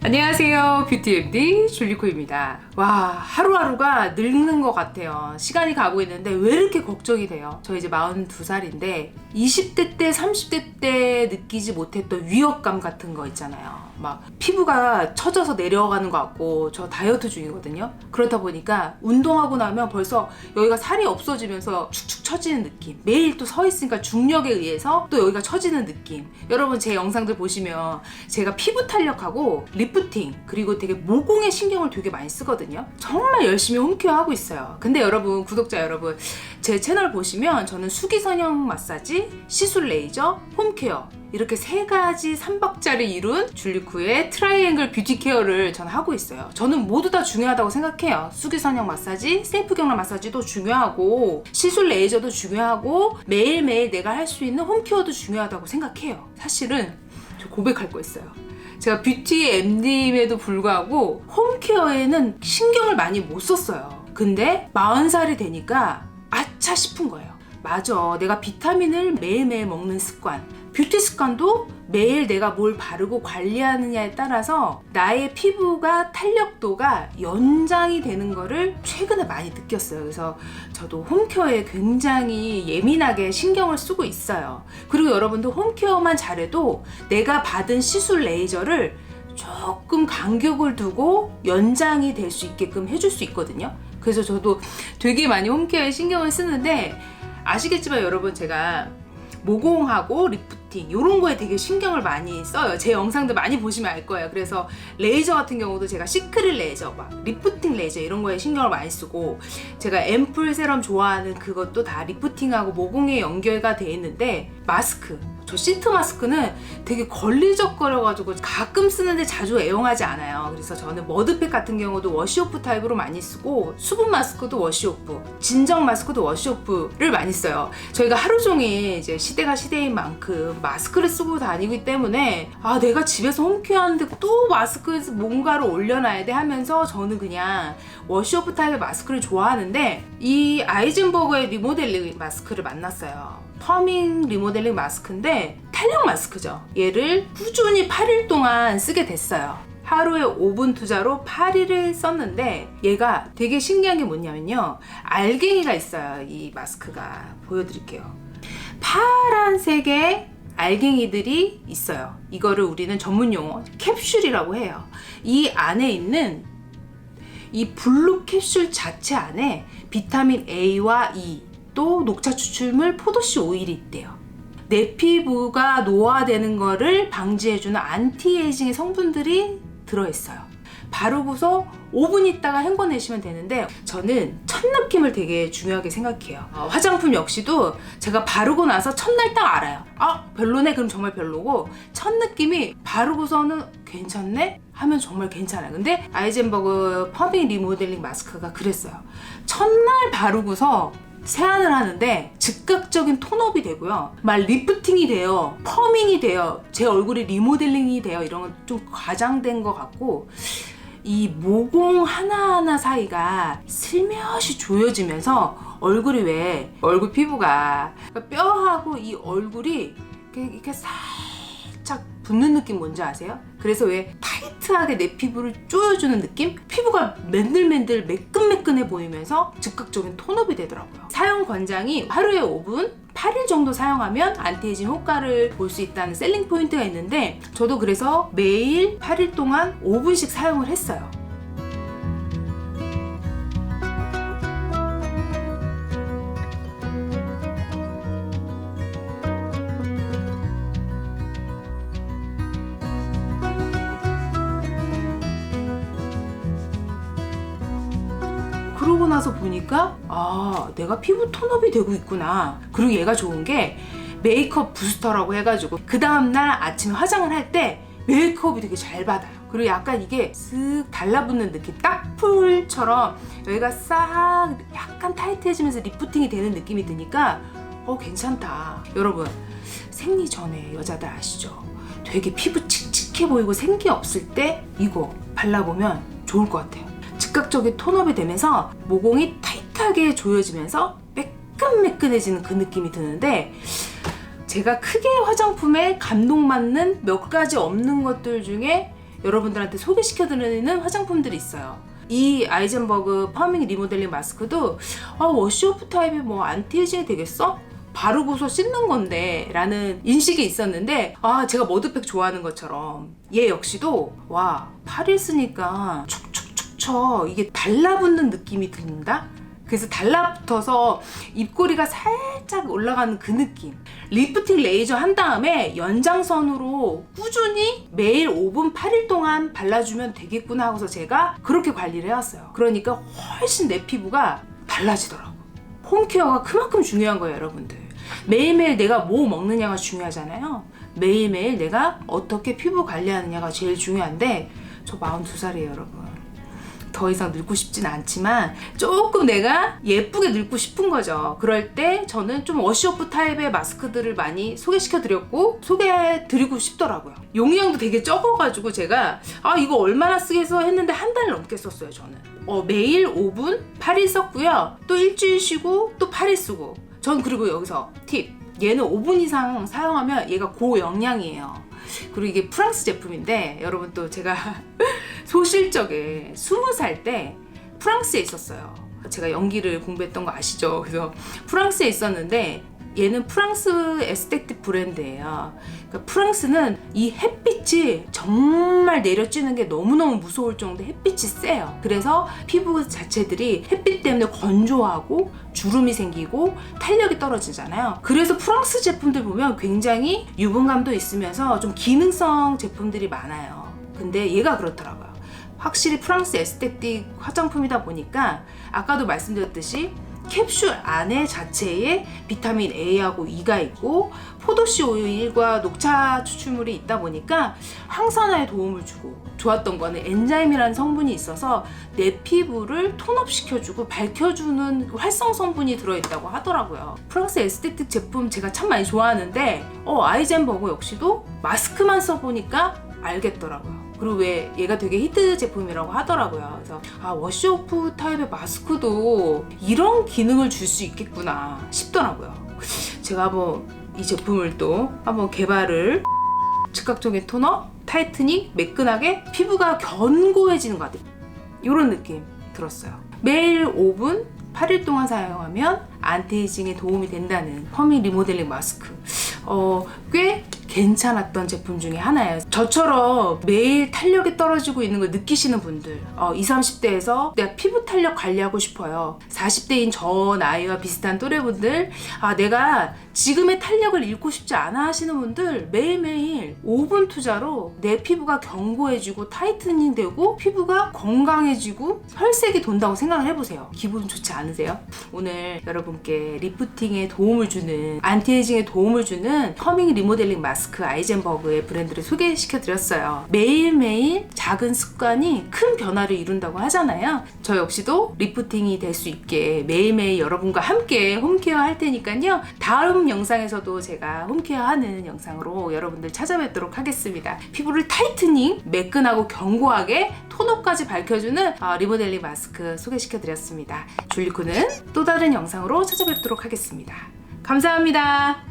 안녕하세요. 뷰티MD 줄리코입니다. 와, 하루하루가 늙는 것 같아요. 시간이 가고 있는데 왜 이렇게 걱정이 돼요? 저 이제 42살인데 20대 때, 30대 때 느끼지 못했던 위협감 같은 거 있잖아요. 막 피부가 처져서 내려가는 것 같고 저 다이어트 중이거든요. 그렇다 보니까 운동하고 나면 벌써 여기가 살이 없어지면서 축축 처지는 느낌. 매일 또 서 있으니까 중력에 의해서 또 여기가 처지는 느낌. 여러분 제 영상들 보시면 제가 피부 탄력하고 리프팅 그리고 되게 모공에 신경을 되게 많이 쓰거든요. 정말 열심히 홈케어 하고 있어요. 근데 여러분 구독자 여러분 제 채널 보시면 저는 수기선형 마사지, 시술 레이저, 홈케어 이렇게 세 가지 삼박자를 이룬 줄리쿠의 트라이앵글 뷰티 케어를 저는 하고 있어요. 저는 모두 다 중요하다고 생각해요. 수기선형 마사지, 셀프 경락 마사지도 중요하고 시술 레이저도 중요하고 매일매일 내가 할 수 있는 홈케어도 중요하다고 생각해요. 사실은 저 고백할 거 있어요. 제가 뷰티 MD임에도 불구하고 홈케어에는 신경을 많이 못 썼어요. 근데 40살이 되니까 아차 싶은 거예요. 맞아. 내가 비타민을 매일매일 먹는 습관. 뷰티 습관도 매일 내가 뭘 바르고 관리하느냐에 따라서 나의 피부가 탄력도가 연장이 되는 거를 최근에 많이 느꼈어요. 그래서 저도 홈케어에 굉장히 예민하게 신경을 쓰고 있어요. 그리고 여러분도 홈케어만 잘해도 내가 받은 시술 레이저를 조금 간격을 두고 연장이 될 수 있게끔 해줄 수 있거든요. 그래서 저도 되게 많이 홈케어에 신경을 쓰는데 아시겠지만 여러분 제가 모공하고 리프팅 이런 거에 되게 신경을 많이 써요. 제 영상들 많이 보시면 알 거예요. 그래서 레이저 같은 경우도 제가 시크릿 레이저, 막 리프팅 레이저 이런 거에 신경을 많이 쓰고 제가 앰플 세럼 좋아하는 그것도 다 리프팅하고 모공에 연결가 돼 있는데 마스크 저 시트 마스크는 되게 걸리적거려가지고 가끔 쓰는데 자주 애용하지 않아요. 그래서 저는 머드팩 같은 경우도 워시오프 타입으로 많이 쓰고 수분 마스크도 워시오프, 진정 마스크도 워시오프를 많이 써요. 저희가 하루 종일 이제 시대가 시대인 만큼 마스크를 쓰고 다니기 때문에 아 내가 집에서 홈케어 하는데 또 마스크에서 뭔가를 올려놔야 돼 하면서 저는 그냥 워시오프 타입의 마스크를 좋아하는데 이 아이젠버거의 리모델링 마스크를 만났어요. 퍼밍 리모델링 마스크인데 탄력 마스크죠. 얘를 꾸준히 8일 동안 쓰게 됐어요. 하루에 5분 투자로 8일을 썼는데 얘가 되게 신기한 게 뭐냐면요. 알갱이가 있어요. 이 마스크가. 보여드릴게요. 파란색의 알갱이들이 있어요. 이거를 우리는 전문 용어 캡슐이라고 해요. 이 안에 있는 이 블루 캡슐 자체 안에 비타민 A와 E 또 녹차 추출물 포도씨 오일이 있대요. 내 피부가 노화되는 거를 방지해주는 안티에이징의 성분들이 들어있어요. 바르고서 5분 있다가 헹궈내시면 되는데 저는 첫 느낌을 되게 중요하게 생각해요. 어, 화장품 역시도 제가 바르고 나서 첫날 딱 알아요. 아 별로네 그럼 정말 별로고 첫 느낌이 바르고서는 괜찮네 하면 정말 괜찮아요. 근데 아이젠버그 퍼밍 리모델링 마스크가 그랬어요. 첫날 바르고서 세안을 하는데 즉각적인 톤업이 되고요. 막 리프팅이 돼요. 퍼밍이 돼요. 제 얼굴이 리모델링이 돼요. 이런 건 좀 과장된 것 같고 이 모공 하나하나 사이가 슬며시 조여지면서 얼굴이 왜 얼굴 피부가 뼈하고 이 얼굴이 이렇게 살짝 붙는 느낌 뭔지 아세요? 그래서 왜 타이트하게 내 피부를 조여주는 느낌? 피부가 맨들맨들 매끈매끈해 보이면서 즉각적인 톤업이 되더라고요. 사용 권장이 하루에 5분, 8일 정도 사용하면 안티에이징 효과를 볼 수 있다는 셀링 포인트가 있는데 저도 그래서 매일 8일 동안 5분씩 사용을 했어요. 나서 보니까 아 내가 피부 톤업이 되고 있구나. 그리고 얘가 좋은 게 메이크업 부스터라고 해가지고 그 다음날 아침에 화장을 할 때 메이크업이 되게 잘 받아요. 그리고 약간 이게 쓱 달라붙는 느낌 딱 풀처럼 여기가 싹 약간 타이트해지면서 리프팅이 되는 느낌이 드니까 어 괜찮다. 여러분 생리 전에 여자들 아시죠? 되게 피부 칙칙해 보이고 생기 없을 때 이거 발라보면 좋을 것 같아요 즉각적인 톤업이 되면서 모공이 타이트하게 조여지면서 매끈매끈해지는 그 느낌이 드는데 제가 크게 화장품에 감동받는 몇 가지 없는 것들 중에 여러분들한테 소개시켜드리는 화장품들이 있어요. 이 아이젠버그 파밍 리모델링 마스크도 아, 워시오프 타입이 뭐 안티에이징이 되겠어? 바르고서 씻는 건데 라는 인식이 있었는데 아 제가 머드팩 좋아하는 것처럼 얘 역시도 와 팔을 쓰니까 축 쳐 이게 달라붙는 느낌이 든다 그래서 달라붙어서 입꼬리가 살짝 올라가는 그 느낌 리프팅 레이저 한 다음에 연장선으로 꾸준히 매일 5분 8일 동안 발라주면 되겠구나 하고서 제가 그렇게 관리를 해왔어요 그러니까 훨씬 내 피부가 달라지더라고 홈케어가 그만큼 중요한 거예요, 여러분들. 매일매일 내가 뭐 먹느냐가 중요하잖아요. 매일매일 내가 어떻게 피부 관리하느냐가 제일 중요한데, 저 42살이에요, 여러분. 더 이상 늙고 싶진 않지만 조금 내가 예쁘게 늙고 싶은 거죠. 그럴 때 저는 좀 워시오프 타입의 마스크들을 많이 소개시켜 드렸고 소개해 드리고 싶더라고요. 용량도 되게 적어가지고 제가 아 이거 얼마나 쓰겠어 했는데 한 달 넘게 썼어요 저는. 어, 매일 5분 8일 썼고요. 또 일주일 쉬고 또 8일 쓰고. 전 그리고 여기서 팁. 얘는 5분 이상 사용하면 얘가 고영양이에요. 그리고 이게 프랑스 제품인데 여러분 또 제가 소실적에 20살 때 프랑스에 있었어요. 제가 연기를 공부했던 거 아시죠? 그래서 프랑스에 있었는데 얘는 프랑스 에스테틱 브랜드예요. 그러니까 프랑스는 이 햇빛이 정말 내려쬐는 게 너무너무 무서울 정도 햇빛이 세요. 그래서 피부 자체들이 햇빛 때문에 건조하고 주름이 생기고 탄력이 떨어지잖아요. 그래서 프랑스 제품들 보면 굉장히 유분감도 있으면서 좀 기능성 제품들이 많아요. 근데 얘가 그렇더라고요. 확실히 프랑스 에스테틱 화장품이다 보니까 아까도 말씀드렸듯이 캡슐 안에 자체에 비타민 A하고 E가 있고 포도씨 오일과 녹차 추출물이 있다 보니까 항산화에 도움을 주고 좋았던 거는 엔자임이라는 성분이 있어서 내 피부를 톤업시켜주고 밝혀주는 활성 성분이 들어있다고 하더라고요. 프랑스 에스테틱 제품 제가 참 많이 좋아하는데 어 아이젠버거 역시도 마스크만 써보니까 알겠더라고요. 그리고 왜 얘가 되게 히트 제품이라고 하더라고요. 그래서 아 워시오프 타입의 마스크도 이런 기능을 줄 수 있겠구나 싶더라고요. 제가 한번 이 제품을 또 한번 개발을 즉각적인 토너, 타이트닝, 매끈하게 피부가 견고해지는 것 같아요. 이런 느낌 들었어요. 매일 5분 8일 동안 사용하면 안티에이징에 도움이 된다는 퍼밍 리모델링 마스크. 어, 꽤 괜찮았던 제품 중에 하나예요. 저처럼 매일 탄력이 떨어지고 있는 걸 느끼시는 분들, 어, 20, 30대에서 내가 피부 탄력 관리하고 싶어요. 40대인 저 나이와 비슷한 또래분들, 아, 내가 지금의 탄력을 잃고 싶지 않아 하시는 분들 매일매일 5분 투자로 내 피부가 견고해지고 타이트닝 되고 피부가 건강해지고 혈색이 돈다고 생각을 해보세요. 기분 좋지 않으세요? 오늘 여러분께 리프팅에 도움을 주는 안티에이징에 도움을 주는 커밍 리모델링 마스 크 아이젠버그의 브랜드를 소개시켜 드렸어요. 매일매일 작은 습관이 큰 변화를 이룬다고 하잖아요. 저 역시도 리프팅이 될 수 있게 매일매일 여러분과 함께 홈케어 할 테니까요. 다음 영상에서도 제가 홈케어 하는 영상으로 여러분들 찾아뵙도록 하겠습니다. 피부를 타이트닝, 매끈하고 견고하게 톤업까지 밝혀주는 어, 리모델링 마스크 소개시켜 드렸습니다. 줄리코는 또 다른 영상으로 찾아뵙도록 하겠습니다. 감사합니다.